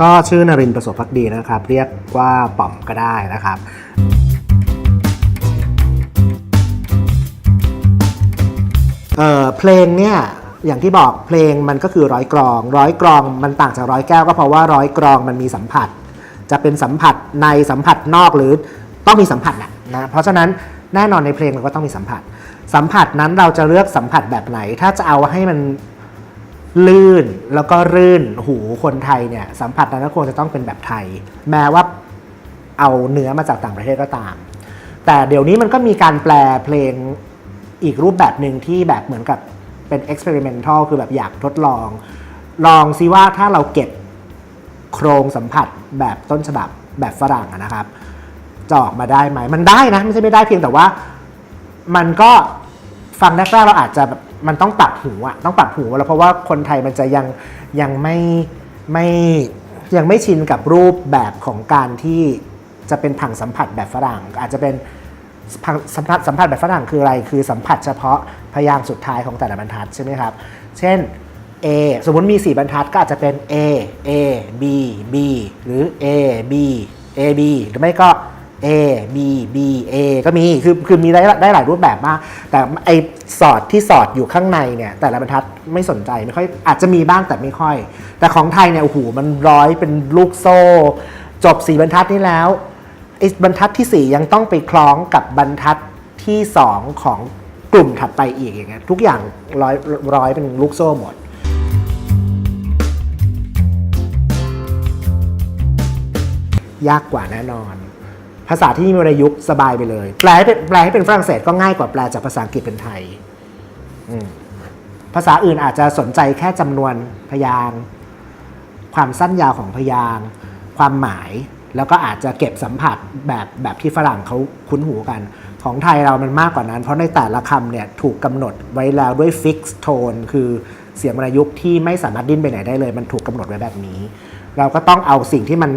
ก็ชื่อนรินประสบพักดีนะครับ เรียกว่าป๋อมก็ได้นะครับเออเพลงเนี่ยอย่างที่บอกเพลงมันก็คือร้อยกรอง ร้อยกรองมันต่างจากร้อยแก้วก็เพราะว่าร้อยกรองมันมีสัมผัส จะเป็นสัมผัสในสัมผัสนอกหรือต้องมีสัมผัสนะนะเพราะฉะนั้นแน่นอนในเพลงมันก็ต้องมีสัมผัส สัมผัสนั้นเราจะเลือกสัมผัสแบบไหน ถ้าจะเอาให้มัน ลื่นแล้วก็รื่นหูคนไทยเนี่ยสัมผัสนั้นก็ควรจะต้องเป็นแบบไทย แม้ว่าเอาเนื้อมาจากต่างประเทศก็ตาม แต่เดี๋ยวนี้มันก็มีการแปลเพลงอีกรูปแบบหนึ่งที่แบบเหมือนกับเป็น experimental คือแบบอยากทดลอง ลองซิว่าถ้าเราเก็บโครงสัมผัสแบบต้นฉบับแบบฝรั่งนะครับจะออกมาได้ไหม มันได้นะ ไม่ใช่ไม่ได้เพียงแต่ว่า มันก็ฟังแรกๆเราอาจจะแบบ มันต้องปรับหูอะต้องปรับหูแล้วเพราะว่าคนไทยมันจะยังยังไม่ไม่ยังไม่ชินกับรูปแบบของการที่จะเป็นผังสัมผัสแบบฝรั่ง อาจจะเป็นผังสัมผัสสัมผัสแบบฝรั่งคืออะไร คือสัมผัสเฉพาะพยางค์สุดท้ายของแต่ละบรรทัดใช่ไหมครับ เช่น A สมมุติมี 4 บรรทัดก็อาจจะเป็น A A B B หรือ A B A B หรือไม่ก็ A B B A ก็มี คือคือมีได้ได้หลายรูปแบบมาก แต่ไอ สอดที่สอดอยู่ข้างในเนี่ย แต่ละบรรทัดไม่สนใจไม่ค่อยอาจจะมีบ้างแต่ไม่ค่อย แต่ของไทยเนี่ยโอ้โหมันร้อยเป็นลูกโซ่ จบ4บรรทัดนี้แล้วไอ้บรรทัดที่ 4 ยังต้องไปคล้องกับบรรทัดที่ 2 ของกลุ่มถัดไปอีกอย่างเงี้ยทุกอย่างร้อยร้อยเป็นลูกโซ่หมดยากกว่าแน่นอน ภาษาที่มีวรรณยุกสบายไปเลย แปลให้เป็นแปลให้เป็นฝรั่งเศสก็ง่ายกว่าแปลจากภาษาอังกฤษเป็นไทย ภาษาอื่นอาจจะสนใจแค่จำนวนพยางค์ความสั้นยาวของพยางค์ความหมาย แล้วก็อาจจะเก็บสัมผัสแบบแบบที่ฝรั่งเขาคุ้นหูกัน ของไทยเรามันมากกว่านั้น เพราะในแต่ละคำเนี่ยถูกกำหนดไว้แล้วด้วยฟิกซ์โทนคือเสียงวรรณยุกต์ที่ไม่สามารถดิ้นไปไหนได้เลย มันถูกกำหนดไว้แบบนี้ เราก็ต้องเอาสิ่งที่มัน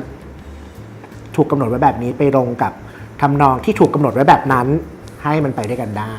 ถูกกำหนดไว้แบบนี้ไปลงกับทำนองที่ถูกกำหนดไว้แบบนั้น ให้มันไปด้วยกันได้